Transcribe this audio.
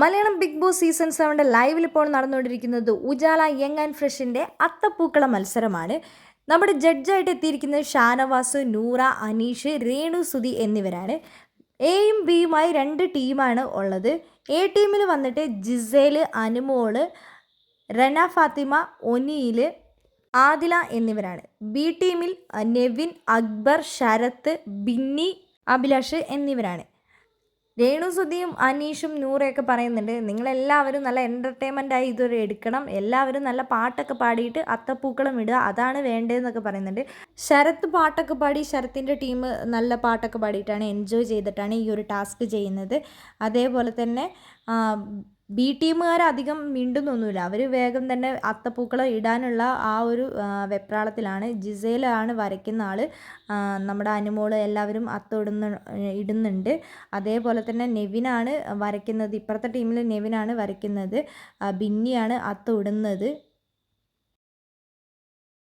Malayalam big boss season സെവന്റെ ലൈവിൽ ഇപ്പോൾ നടന്നുകൊണ്ടിരിക്കുന്നത് ഉജാല യങ് ആൻഡ് ഫ്രഷിന്റെ അത്തപ്പൂക്കള മത്സരമാണ്. നമ്മുടെ ജഡ്ജായിട്ട് എത്തിയിരിക്കുന്നത് ഷാനവാസ് നൂറ അനീഷ് രേണു സുധി എന്നിവരാണ്. എയും ബിയുമായി രണ്ട് ടീമാണ് ഉള്ളത്. എ ടീമിൽ വന്നിട്ട് ജിസേൽ അനുമോൾ റന ഫാത്തിമ ഒനിയിൽ ആദില എന്നിവരാണ്. ബി ടീമിൽ നെവിൻ അക്ബർ ശരത്ത് ബിന്നി അഭിലാഷ് എന്നിവരാണ്. രേണു സുധിയും അനീഷും നൂറയൊക്കെ പറയുന്നുണ്ട്. നിങ്ങളെല്ലാവരും നല്ല എന്റർടൈൻമെന്റ് ആയി ഇതൊരു എടുക്കണം. എല്ലാവരും നല്ല പാട്ടൊക്കെ പാടിയിട്ട് അത്തപ്പൂക്കളം ഇടുക. അതാണ് വേണ്ടതെന്നൊക്കെ പറയുന്നുണ്ട്. ശരത്ത് പാട്ടൊക്കെ പാടി ശരത്തിന്റെ ടീം നല്ല പാട്ടൊക്കെ പാടിയിട്ടാണ് എൻജോയ് ചെയ്തിട്ടാണ് ഈ ഒരു ടാസ്ക് ചെയ്യുന്നത്. അതേപോലെ തന്നെ ബി ടീമുകാർ അധികം മിണ്ടുന്നൊന്നുമില്ല. അവർ വേഗം തന്നെ അത്തപ്പൂക്കളം ഇടാനുള്ള ആ ഒരു വെപ്രാളത്തിലാണ്. ജിസേലാണ് വരയ്ക്കുന്ന ആൾ നമ്മുടെ അനുമോൾ എല്ലാവരും അത്ത ഇടുന്ന ഇടുന്നുണ്ട്. അതേപോലെ തന്നെ നെവിനാണ് വരയ്ക്കുന്നത്. ഇപ്പുറത്തെ ടീമിൽ നെവിനാണ് വരയ്ക്കുന്നത്. ബിന്നിയാണ് അത്ത ഇടുന്നത്.